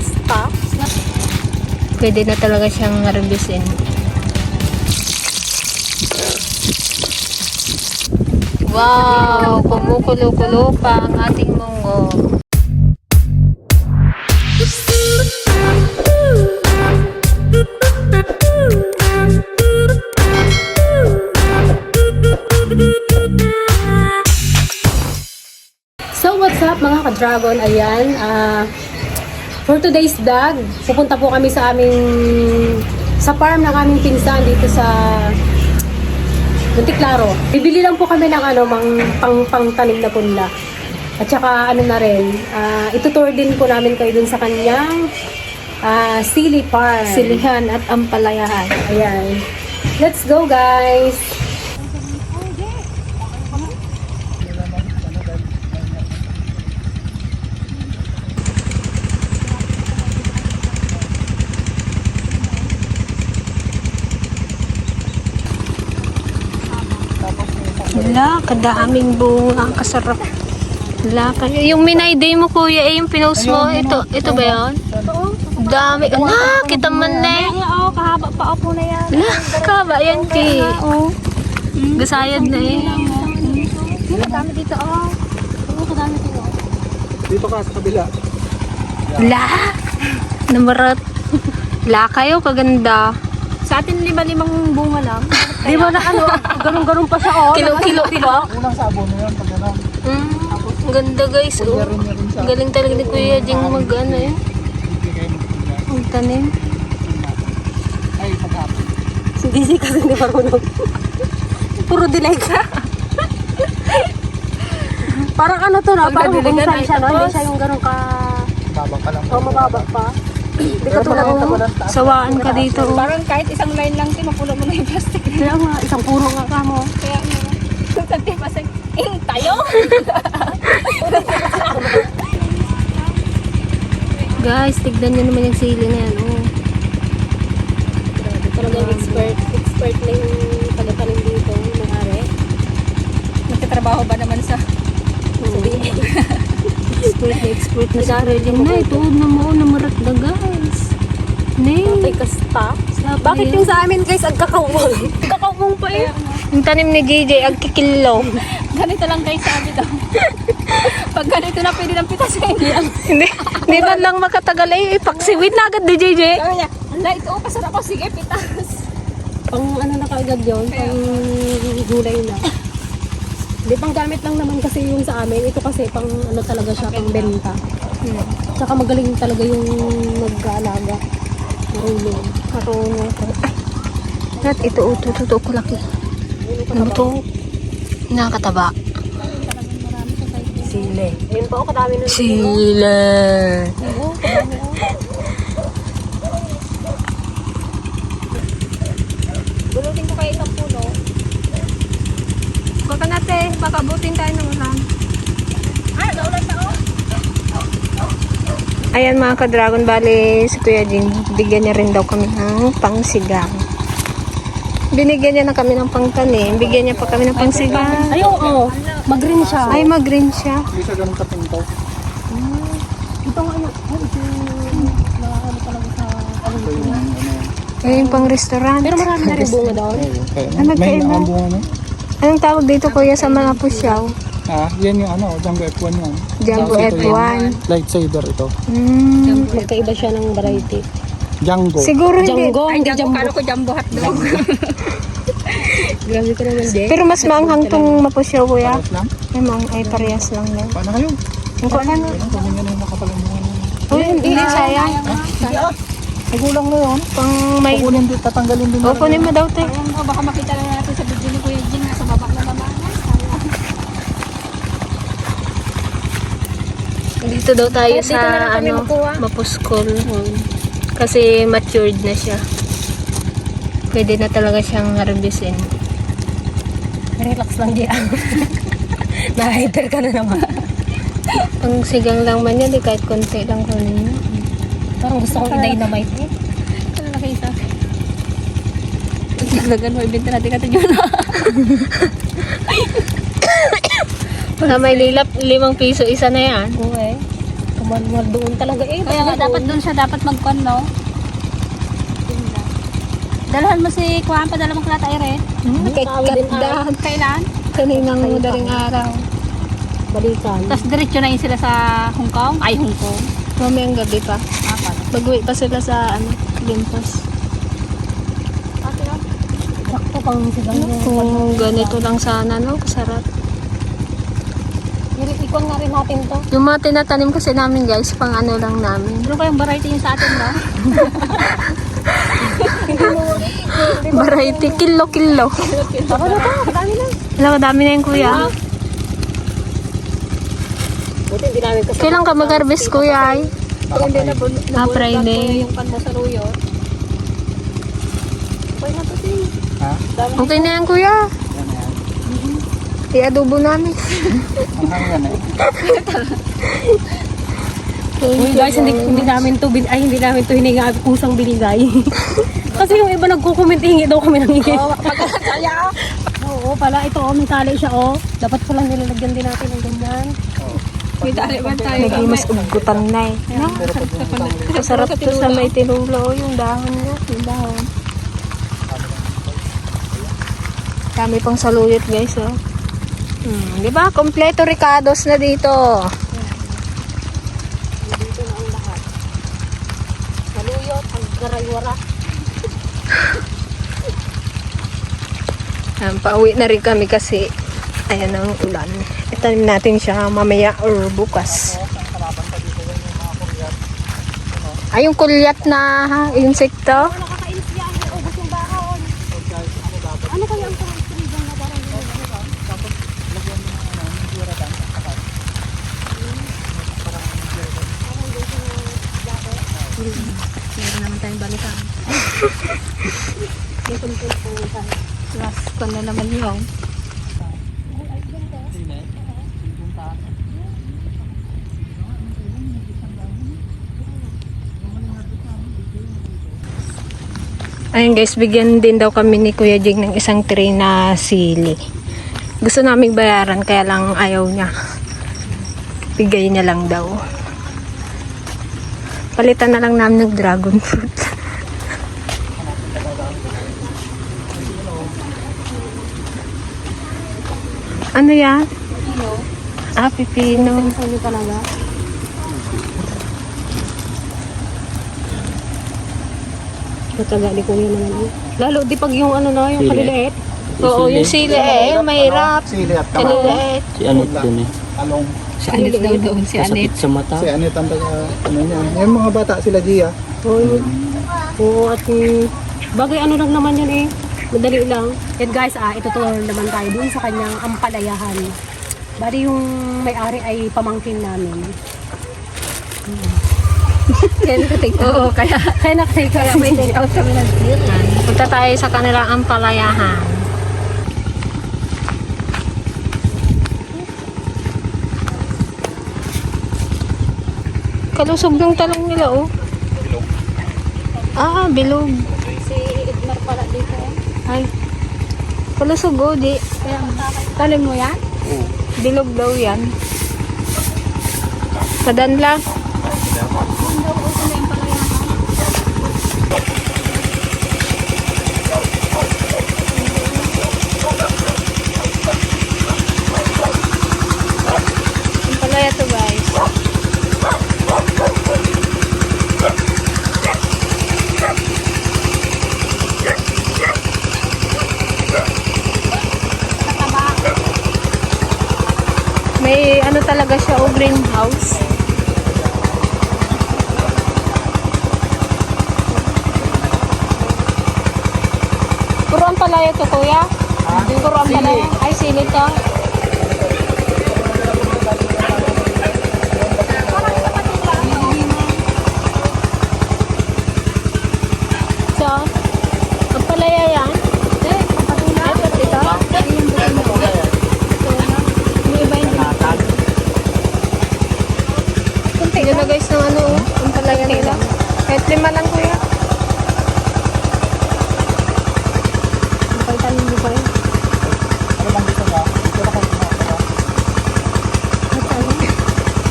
stocks na Pwede na talaga siyang harbisin. Wow! Kumukulo-kulo pa ang ating mungo. So what's up mga ka-dragon? Ayan, ah, for today's vlog, pupunta po kami sa aming sa farm ng aming pinsan dito sa Montiklaro. Bibili lang po kami ng ano, mang, pang, pang tanim na punla. At saka ano na rin, ah, itutour din po namin kayo dun sa kanyang ah, Sili Farm. Silihan at ampalayahan. Ayan. Let's go guys! Kadaming bunga. Ang kasarap. Wala ka. Yung minay day mo kuya, eh, yung pinost mo, ito, ito ba yun? Dami. Ala, kita man na eh. Oo, kahaba pa ako na yan. Ala, kaba yan ki. Oo. Gasayad na eh. Kadami dito, oh. Oo, kadami dito. Dito ka sa kabila. Wala. Namarat. Wala kayo, kaganda. Sa atin lima-limang bunga lang. Di ba na ano, ganun-ganun pa siya oh. Kilo-kilo, diba? Unang sabon na yan, pag ano. Mm, ang ganda guys. Oh. Ang galing talaga ni Kuya Jing mag ano eh. mo. Ang tanim. Ay, paghapon. Hindi si kasi hindi marunong. Puro delay ka. parang ano to na, parang na, siya no? Hindi siya yung ganun ka, Babang ka lang. oh, mababa pa. Mo. Sawaan ka dito. oh. Parang kahit isang line lang, mapuno mo na yung plastic. Kaya nga, isang puro nga ka mo. Kaya ano, tagti pa sa ing tayo. Guys, tignan nyo naman yung sili na yan. Oh. Grabe, talaga yung expert. Expert na yung taga-tanim dito, yung ari. Nagtatrabaho ba naman sa Expert na expert na sa reading na. Ito, na mo, na guys. Nay. Patay ka. Sabi Bakit yung sa amin guys, ang kakawang? Kakawang pa eh. Yung tanim ni JJ, agkikilo. ganito lang guys sabi daw. Pag ganito na pwede ng pitas sa hindi lang. Hindi, hindi man lang makatagal eh. Ipaksiwit na agad ni JJ. Sabi niya, ala ito pasarap ako, sige pitas. Pang ano na kaagad yun, pang gulay na. Hindi, pang gamit lang naman kasi yung sa amin. Ito kasi pang ano talaga siya, pang benta. Hmm. Tsaka magaling talaga yung nag-aalaga. Marunong. Marunong ko. At ito, ito, ito, ito, kulaki. Ano to? Nakakataba. Sile. Ayun pa, oh, kadami nun. Sila. Oo, kadami, oh. Bulutin ko kayo isang puno. Baka natin, baka butin tayo ng ulan. Ah, naulan na oh. Ayan mga ka-Dragon Valley, si Kuya Jing, bigyan niya rin daw kami ng pangsigang. Binigyan niya na kami ng pangtanim, bigyan niya pa kami ng pangsigang. Ay, oo. Mag-green siya. Ay, mag-green siya. Hindi siya ganun kapinto. ito nga ano. Yung nakakano talaga sa ano. Yung ano. Ayun, pang restaurant. Pero marami na rin bunga Ah, may magkaiba. Anong tawag dito kuya sa mga pusyaw? Ah, yan yung ano, Django F1 yan. Ito F1. yung Lightsaber ito. Mm. Magkaiba siya ng variety. Django. Siguro hindi. Jumbo, Ay, hindi jumbo. jumbo. Kalo ko jumbo hotdog. Grabe ka naman, Dek. Pero mas maanghang tong mapusyaw kuya. Ay, maang, ay parehas lang na. Paano kayo? Ang kuha na. Ano, kunin nyo na yung nakapalamungan. Uy, hindi na sayang. Sige ah. Nagulang na yun. Pang may... Kukunin din, tatanggalin din. O, kunin mo daw, te. Ayun, oh, baka makita lang natin sa video ni Kuya Jing nasa baba na naman. Dito daw tayo Dito na lang sa kami ano, makuha. mapuskol. Kasi matured na siya. Pwede na talaga siyang harbisin. Relax lang, Dek. Na-hyper ka na naman. Pang sigang lang man yan, di kahit konti lang kunin mo. Parang gusto kong i-dynamite eh. Ano na kayo sa Dagdagan mo, ibenta natin ka yun. Baka may lilap, limang piso isa na yan. Oo eh. Pag Manual doon talaga eh. Kaya nga dapat doon siya dapat magkon, no? Dalhan mo si Kuhan, padala mo kala tayo rin. Kay Katda. Kailan? Kaninang madaling araw. Balikan. Tapos diretso na yun sila sa Hong Kong. Ay, Hong Kong. Mamayang gabi pa. Ah, pala. Mag-uwi pa sila sa ano, Olympus. Sakto pang sigang Kung ganito lang sana, no? Kasarap. Ikon nga rin natin to. Yung mga tinatanim kasi namin guys, pang ano lang namin. Ano kayong variety yung sa atin, no? Variety, kilo-kilo. Ako na to, dami na. Wala ka dami na yung kuya. Buti hindi namin kasi. Kailan ka mag-harvest kuya ay? Hindi na bun- Ah, Friday. yung pan mo sa ruyo. Okay na to. Ha? Okay na yan kuya. I-adobo namin. Eh. Uy guys, hindi, hindi namin to, bin, ay hindi namin to hininga at kusang binigay. kasi yung iba nagko-comment, hingi daw kami ng hingi. Oo, Kaya, Oo pala, ito oh, may tali siya oh. Dapat pala nilalagyan din natin ng ganyan. may dali ba tayo? Naging mas ugutan na eh. No? Masarap to sa may tinulo, yung dahon niya. Yung dahon. Dami pang saluyot guys oh. Hmm, di ba? Kompleto ricados na dito. Dito na ang lahat. Saluyot, ang garaywara. Um, pauwi na rin kami kasi ayan ang ulan. Itanim natin siya mamaya or bukas. Ay, yung kulyat na insekto. Nakakainis yan, may ubos yung baon. Ano kaya ang pang-istrigang na barang yun? Meron naman tayong balikan. Last ko na naman yun. Ayun guys, bigyan din daw kami ni Kuya Jing ng isang tray na sili. Gusto naming bayaran kaya lang ayaw niya. Bigay niya lang daw. Palitan na lang namin ng dragon fruit. ano yan? Ah, pipino. Ano talaga? Mataga ni Kuya naman eh. Lalo di pag yung ano na, yung kaliliit. Oo, yung sili eh. Yung mahirap. Sili at. Kaliliit. Si Anet dun eh. Along. Si Anet daw doon, si Masakit sa mata. Si Anet ang taga, ano yan. Yung mga bata sila Gia. Oo, yun. Oo, at bagay ano lang naman yun eh. Madali lang. Yan guys, ah, itutuloy naman tayo dun sa kanyang ampalayahan. Bali yung may-ari ay pamangkin namin. Kaya nakatake Oo, kaya. Kaya nakatake Kaya may take out kami ng Punta tayo sa kanilang ampalayahan. Kalusog ng talong nila, oh. Ah, bilog. Si Edmar pala dito. Ay. Kalusog, oh, di. Kaya, talim mo yan? Bilog daw yan. Padan lang. Ampalaya to guys. May ano talaga siya, oh, greenhouse. Puro ang palaya to, kuya? Puro ang palaya. Ay, sili to. So, ang palaya yan? Ay, pati ito? May iba yung Kunti Yun na guys ng ano, oh, ang palaya nila. Kahit lima lang kuya. Napalitan mo pa eh. Ano lang dito ba? Dito na kayo kumakawa.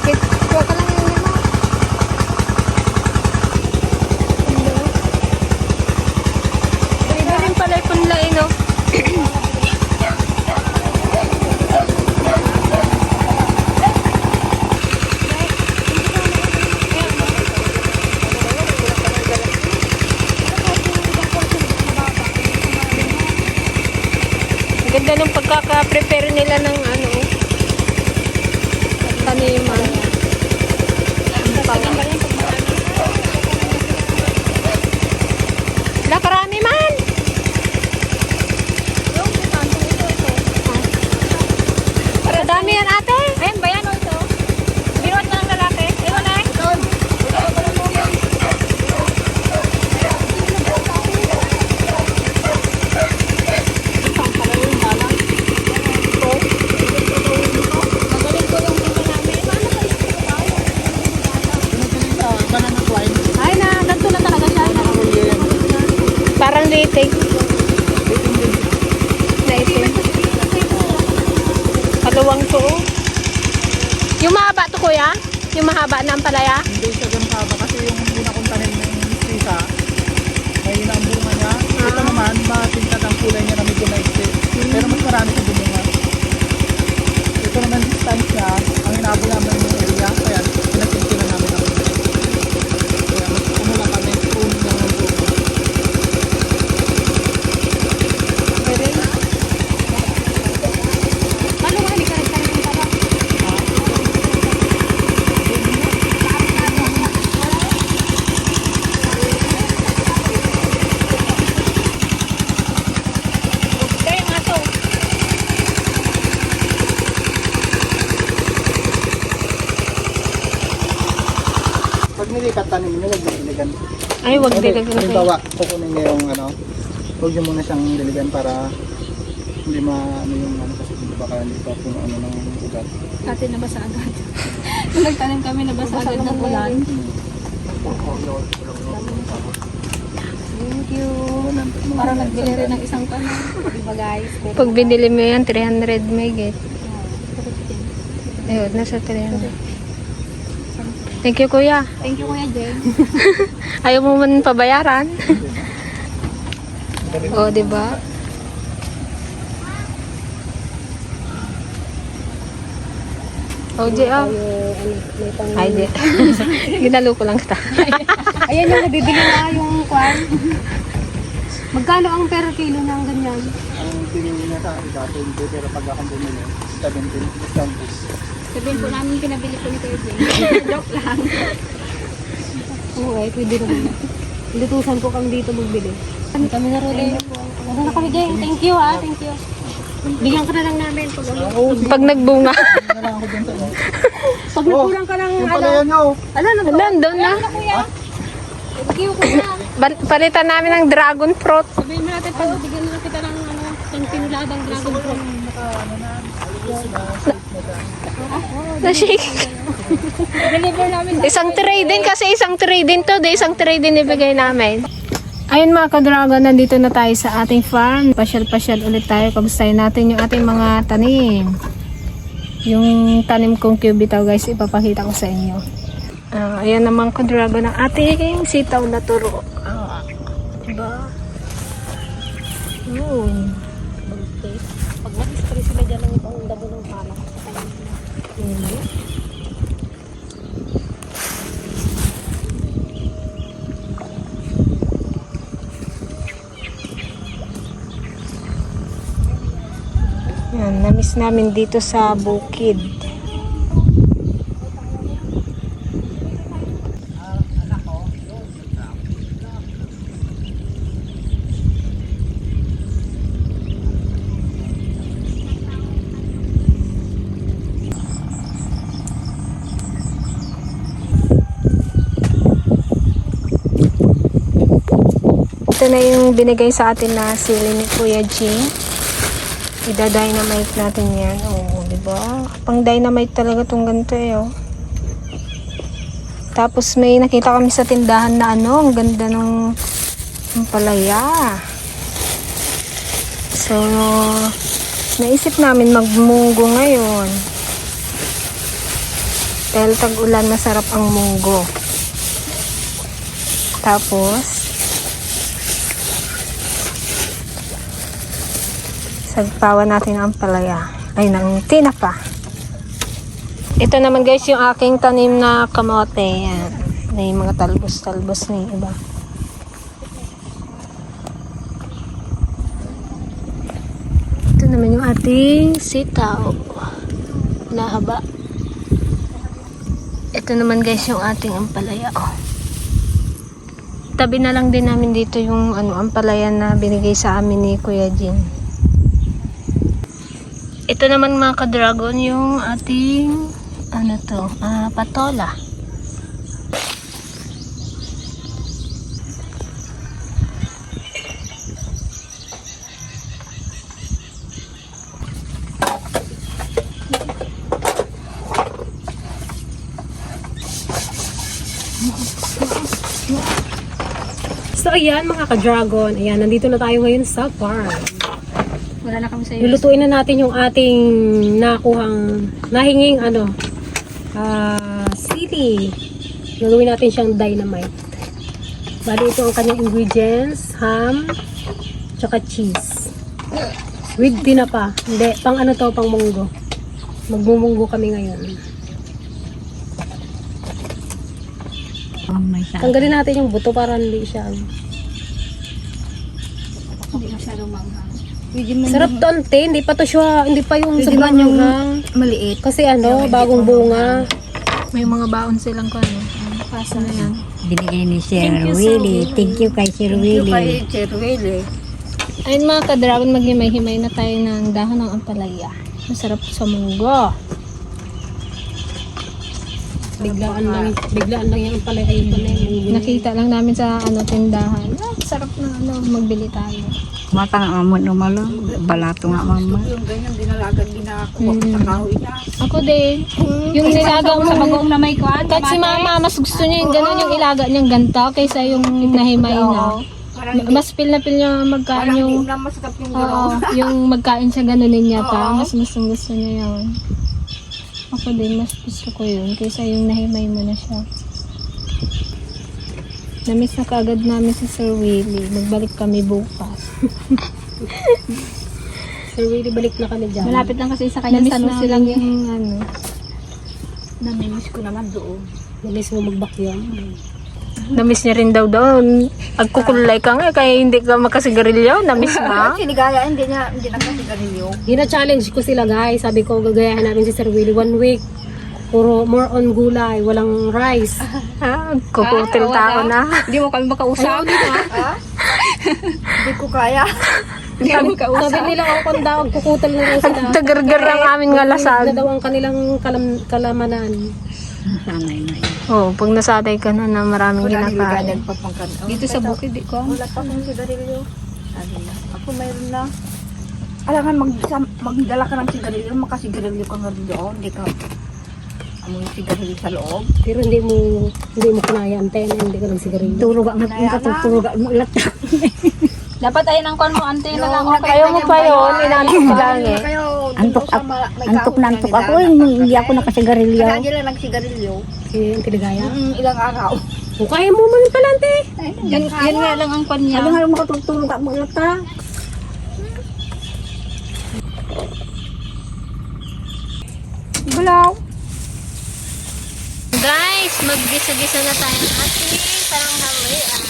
Kahit, kuha ka lang yung lima. pagkaka-prepare nila ng ano, taniman. Ang pala. Wala, karami man! Kadami yan ate! Ayan ba yan o ito? Binuhat na ng lalaki. Ewan na eh. Magaling ko yung pinto namin. Paano ka Sa banana twine. Ay na, ganito na talaga siya. Litig. Naitim. Kaluwang to. oh. Yung mahaba to kuya? Yung mahaba na ang palaya? Hindi siya ganun haba kasi yung una kong tanim ng sisa, may ang bunga niya. Ito naman, matingkad ang kulay niya na medyo maiksi. Pero mas marami sa bunga. Ito naman distance niya, ang hinabol namin yung area, kaya pinagpinti na namin ako. Kaya mas ano lang kami, puno na ng bunga. Paano ka hindi ka rin tayo pala? Kaya nga to. Pag nilikat tanim niyo, huwag diligan. Ay, wag Hindi, dilagan kuya. Halimbawa, kukunin niyo yung ano, huwag niyo muna siyang diligan para hindi ma ano yung ano kasi hindi baka hindi pa puno ano ng ugat. Dati nabasa agad. Nung nagtanim kami, nabasa agad ng ulan. Thank you. Parang nagbili rin ng isang kanon. Diba guys? Pag binili mo yan, 300 may get. Ayun, nasa 300. Thank you kuya. Thank you, Kuya Jen. Ayaw mo man pabayaran. o, di ba? Oh. May pang... Ay, Jay. Ginalo ko lang kita. Ayan yung nabibili na yung kwan. Magkano ang per kilo ng ganyan? Ang pinili niya sa akin dati, hindi, pero pag akong bumili, 17 discount is Sabihin po namin pinabili ko ni Kuya Jen. Joke lang. Oo, eh, pwede naman. Lutusan ko kami dito magbili. Kami kami na rin. Ano na kami, Jeng? Thank you, ah. Thank you. Bigyan ka na lang namin pag ano. Pag nagbunga. na. Pag nagkulang ka ng Yung ano. pala yan nyo. Ano na na. Thank you, kuya. Palitan namin ng dragon fruit. Sabihin mo natin, pag bigyan na kita ng ano, ng tinuladang dragon fruit. Na-shake. Deliver namin. Isang tray din kasi isang tray din to. De, isang tray din ibigay namin. Ayun mga ka-dragon, nandito na tayo sa ating farm. Pasyal-pasyal ulit tayo. Kamustahin natin yung ating mga tanim. Yung tanim kong cubitaw guys, ipapakita ko sa inyo. Ah, ayan naman ka-dragon ang ating sitaw na turo. Ah, diba? Yun. Yun. Yan, na-miss namin dito sa bukid. Ito na yung binigay sa atin na sili ni Kuya G. Ida-dynamite natin yan. Oo, di ba? Pang dynamite talaga tong ganito eh, oh. Tapos may nakita kami sa tindahan na ano, ang ganda ng palaya. So, naisip namin magmunggo ngayon. Dahil tag-ulan, masarap ang munggo. Tapos, sagpawan natin ang palaya. Ay, ng tinapa. Ito naman guys yung aking tanim na kamote. Yan. May mga talbos-talbos na yung iba. Ito naman yung ating sitaw. Nahaba. Ito naman guys yung ating ampalaya. Oh. Tabi na lang din namin dito yung ano ampalaya na binigay sa amin ni Kuya Jin. Ito naman mga ka-dragon yung ating ano to, ah, patola. So ayan mga ka-dragon, ayan, nandito na tayo ngayon sa farm. Wala na kami sa iyo. Lulutuin na natin yung ating nakuhang, nahinging ano, ah, sili. Gagawin natin siyang dynamite. Bali ito ang kanyang ingredients, ham, tsaka cheese. With tinapa. Hindi, pang ano to, pang munggo. Magmumunggo kami ngayon. Tanggalin natin yung buto para hindi siya. ano. Hindi masyadong manghang. Sarap to ante, hindi pa to siya, hindi pa yung sobrang yung Maliit. Kasi ano, bagong bunga. May mga baon silang kung ano. Pasa na yan. binigay ni Sir Willie. Thank you kay Sir Willie. Ayun mga ka-dragon, maghimay-himay na tayo ng dahon ng ampalaya. Masarap sa munggo. Biglaan lang, biglaan lang yung palay ay ito na yung Nakita lang namin sa ano tindahan. Ah, sarap na ano, magbili tayo. Mata nga mo numalo. Balato nga mama. Mm. Ako din. Yung nilaga mo Sa bagong na may kuwan. Kahit si mama, mas gusto niya yung ganun yung ilaga niyang ganito kaysa yung nahimay na. Mas feel na feel niya magkain yung... Oo, yung magkain siya ganunin niya pa. Mas gustong gusto niya yun. Ako din, mas gusto ko yun kaysa yung nahimay mo na siya. Namiss na kaagad namin si Sir Willie. Magbalik kami bukas. Sir Willie, balik na kami dyan. Malapit lang kasi sa kanya Namiss sa na silang yung ano. Namimiss ko naman doon. Bilis mo magbakyan. Namiss niya rin daw doon. Agkukulay ka nga, kaya hindi ka makasigarilyo. Namiss na. Sinigaya, hindi niya, hindi na kasi ganilyo. Gina-challenge ko sila guys. Sabi ko, gagayahan namin si Sir Willie one week. Puro more on gulay, walang rice. Ah, kukutil tao na. Hindi mo kami makausap. Hindi ko kaya. Hindi mo makausap. Sabi nila, oh, kung daw, kukutal na lang sila. Tagargar ang aming Na ngalasag. daw ang kanilang kalam, kalamanan. Sanay na yun. Oo, pag nasanay ka na na maraming ginakain. Dito sa bukid, di ko. Wala pa akong sigarilyo. Sabi na. Ako mayroon na. Alangan, magdala ka ng sigarilyo, makasigarilyo ka nga doon. Hindi ka amoy sigarilyo sa loob. Pero hindi mo, hindi mo kinaya ang tena, hindi ka nagsigarilyo. Turog ang katutulog mo ulat. Dapat ay nang kon mo, ante na lang. Ayaw mo pa yun, inaantok ka lang eh. Antok ako. Antok na antok ako. eh, Hindi ako nakasigarilyo. Lagi lang nagsigarilyo. Si Auntie Ligaya. Mm, ilang araw. Kung kaya mo man pala, ante. Yan, yan nga lang ang kon niya. Sabi nga makatutulog ako ulat ha. Bulaw. Guys, maggisa-gisa na tayo ng ating parang halian.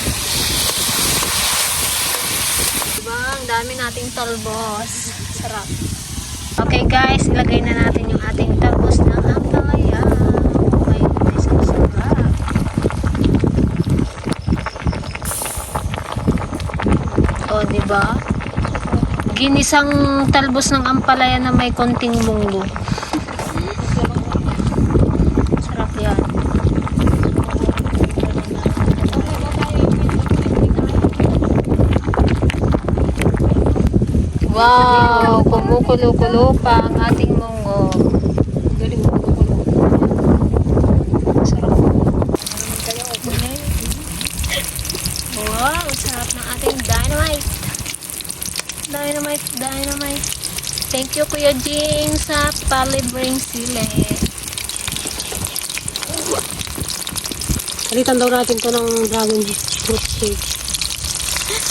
Diba? Ang dami nating talbos. Sarap. Okay guys, ilagay na natin yung ating talbos ng ampalaya. Okay, guys, ang sarap. O, diba? Ginisang talbos ng ampalaya na may konting munggo. Sarap yan. Wow! Kumukulo-kulo pa ang ating munggo. Galing mo kukulo. Sarap. Wow! Ang sarap ng ating dynamite. Dynamite, dynamite. Thank you Kuya Jing sa palibring sile. Palitan daw natin to ng dragon fruit shake.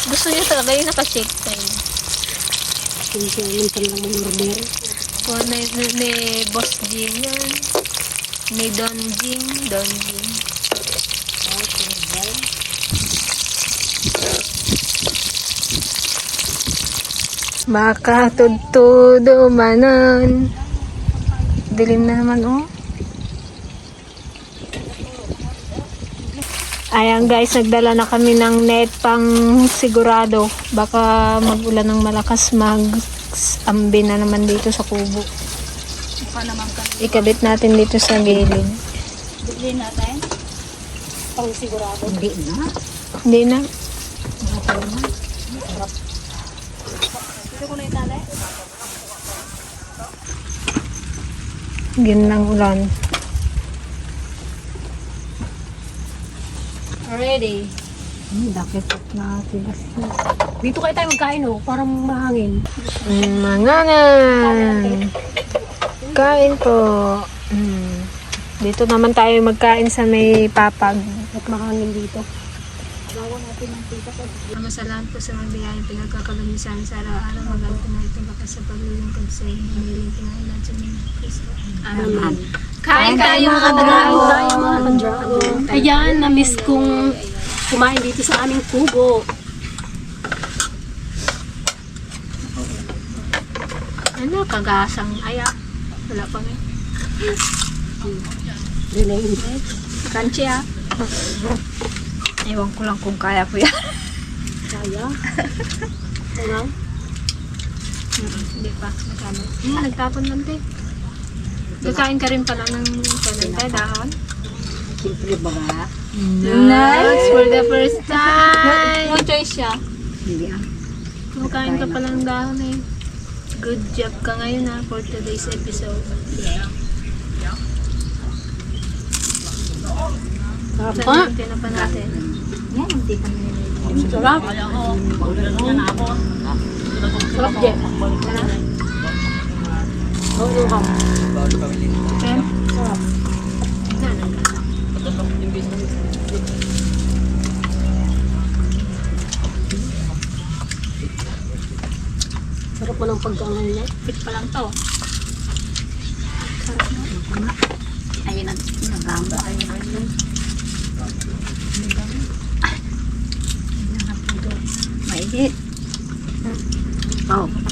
Gusto niya talaga yung nakashake siya minsan lang mag-order. O, ni, ni, ni Boss Jing yan. Ni Don Jing, Don Jing. Makatudtudo manon. Dilim na naman, oh. Ayan guys, nagdala na kami ng net pang sigurado. Baka magulan ng malakas mag ambi na naman dito sa kubo. Ikabit natin dito sa gilid. Bili natin. Pang sigurado. Hindi na. Hindi na. Ganun lang ulan. Ready. Hmm, bakit na sila Dito kayo tayo magkain oh, parang mahangin. Mm, Manganan. Kain po. Mm. Dito naman tayo magkain sa may papag. At mahangin dito. Ama salamat po sa mga biyayang pinagkakaroon sa amin sa araw-araw. Maganto na ito baka sa paglilingkod sa inyo. Hiniling tingalan sa mga Kristo. Amen. Mga Kain tayo mga kandragon. Ayan, na-miss kong kumain dito sa aming kubo. Ano, kagasang aya. Wala pa nga. Related. Kanchi ah. Ewan ko lang kung kaya ko yan. Kaya. Ano? Hindi pa. Hmm, nagtapon lang din. Kakain ka rin pala ng palantay, dahon. Siyempre ba nga? Nice! For the first time! No choice siya. Hindi ah. Kumakain ka palang dahon eh. Good job ka ngayon ha for today's episode. Sarap pa. Na pa natin. Yan, hindi pa nililito. Sarap. Sarap, Jeff. Oo, yung ham. Sarap. Sarap mo ng pagkain niya. Fit pa lang to. Ayun ang nagamba. Maigit. Oh.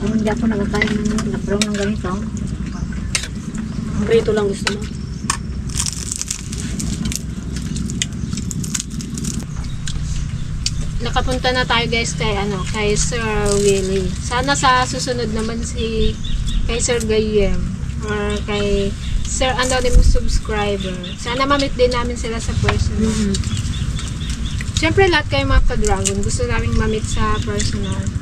Kung hindi ako nakakain ng naprong ng ganito, Prito lang gusto mo. Nakapunta na tayo guys kay ano, kay Sir Willie. Sana sa susunod naman si kay Sir Gayem or kay Sir Anonymous Subscriber. Sana mamit din namin sila sa personal. Siyempre lahat kayo mga ka-dragon, gusto namin mamit sa personal.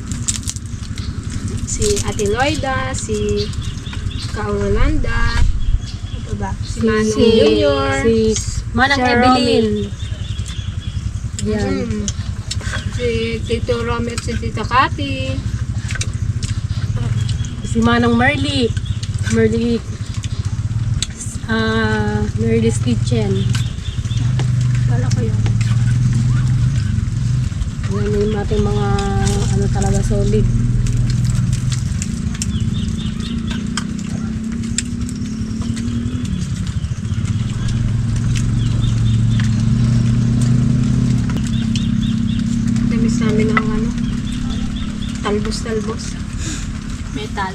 Si Ate Loida, si Kaurolanda, ito ba? Si Manong si, Junior, Si Manang Sir Evelyn. Yan. Mm. Si Tito Romy at si Tita Cathy. Si Manang Merly. Merly. Ah, Merly's Kitchen. Wala ko yun. Yan yung ating mga ano talaga solid. Namis namin ang ano, talbos-talbos. Metal.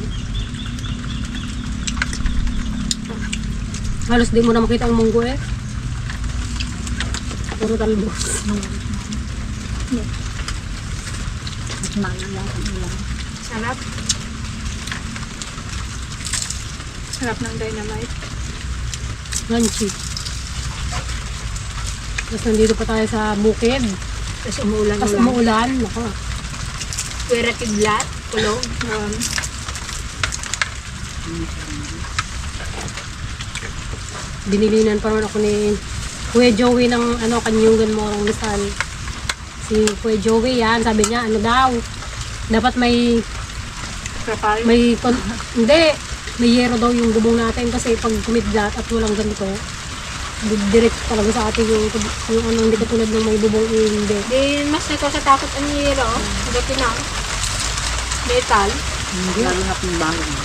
Halos di mo na makita ang munggo eh. Puro talbos. at mangyayang lang. Sarap. Sarap ng dynamite. Crunchy. Tapos nandito pa tayo sa bukid. Tapos umuulan Tapos ulan. umuulan. Nako. Pwera kidlat, kulog. Um, Binilinan pa naman ako ni Kuya Joey ng ano, Kanyugan Morong Rizal. Si Kuya Joey yan, sabi niya, ano daw, dapat may Prepare. May, kon- hindi, may yero daw yung gubong natin kasi pag kumidlat at walang ganito, di- diretso talaga sa atin yung, yung ano, hindi katulad ng may bubong eh, hindi. Di mas nakakatakot ang yero. Dati na. Metal. Lalo na kung bago mo.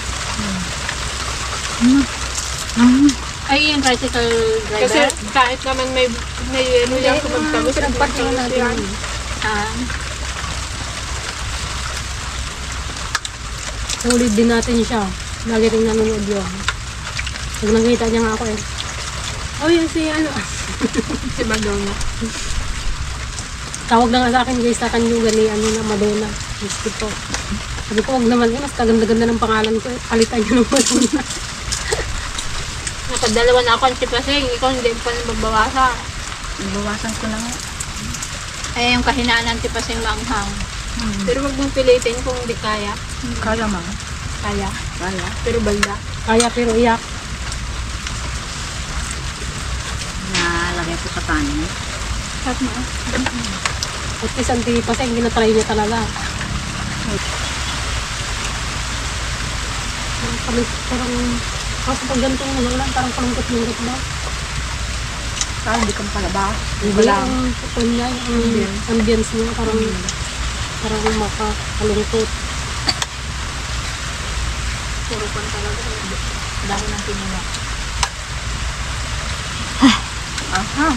Ay, yung tricycle driver. Kasi kahit naman may may yero yan, kapag tapos pinagpatuloy natin. Ah, Sulit din natin siya. Lagi rin nanonood yun. Pag nakita niya nga ako eh. Oh, yun si ano. Si Madonna. Tawag na nga sa akin guys sa kanyugan ni ano na Madonna. Gusto ko. Sabi ko, wag naman eh. Mas kaganda-ganda ng pangalan ko eh. Palitan niyo ng Madonna. Nakadalawa na ako ang tipasing. Ikaw hindi pa nababawasan. Nabawasan ko lang. Eh, yung kahinaan ng tipasing maanghang. Pero wag mong pilitin kung hindi kaya. Kaya ma. Kaya. Kaya. Pero balda. Kaya pero iyak. Nalagay ko sa panin. At ma. At least ang tipas eh. Ginatry niya talaga. Parang kami, parang, kaso pag ganitong nagulan, parang palungkot-lungkot ba? Kaya hindi kang palabas. Hindi ang niya, yung ambience niya, parang, parang makakalungkot. Puro pan talaga. Dahil ng tinula. Aha.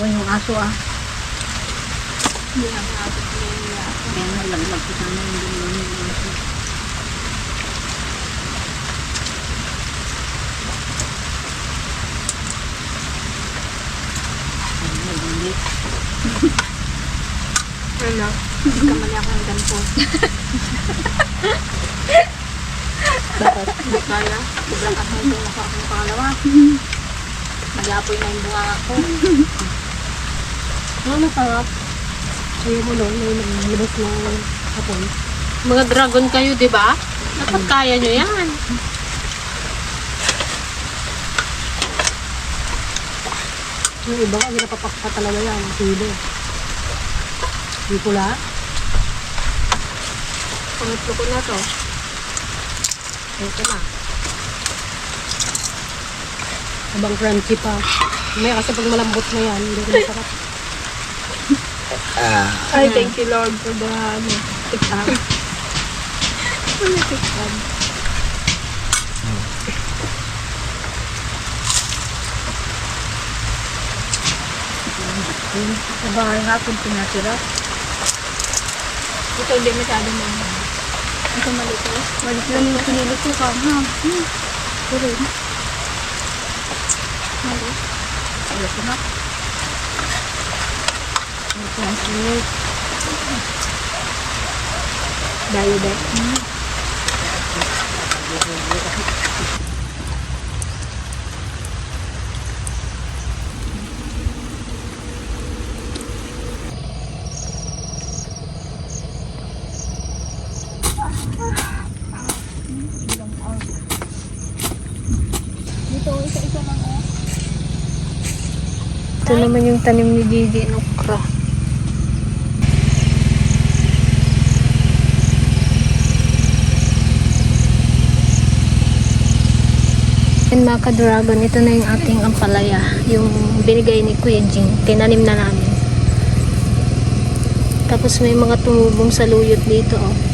O yung aso ah. Hindi na natin tinula. Kaya nalaglag ko sana yung dumuni yung aso. Ay, nagulit. Ano? Kamali ako ng ganito. Bakit? Hindi kaya. Sobrang asal ko na ako ng pangalawa. Nag-aapoy na yung bunga ko. Ano masarap? Ayaw mo no, yung naglabas ng hapon. Mga dragon kayo, di ba? Dapat kaya nyo yan. Yung iba nga, ginapapak pa talaga yan, silo. Yung pula, Pangatlo ko na to. Ito na. Habang crunchy pa. May kasi pag malambot na yan, hindi rin masarap. Ay, thank you Lord for the ano, tikam. Sa bahay nga kung pinatira. Ito hindi masyado mo. Ito malito. Lang yung pinili ko ka. Ha? Hmm. Pero yun. Mali. Ayoko na. Ito ang sinit. Dayo ba? Ito naman yung tanim ni Gigi ng okra. And mga ka-dragon, ito na yung ating ampalaya. Yung binigay ni Kuya Jing. Tinanim na namin. Tapos may mga tumubong sa luyot dito. Oh.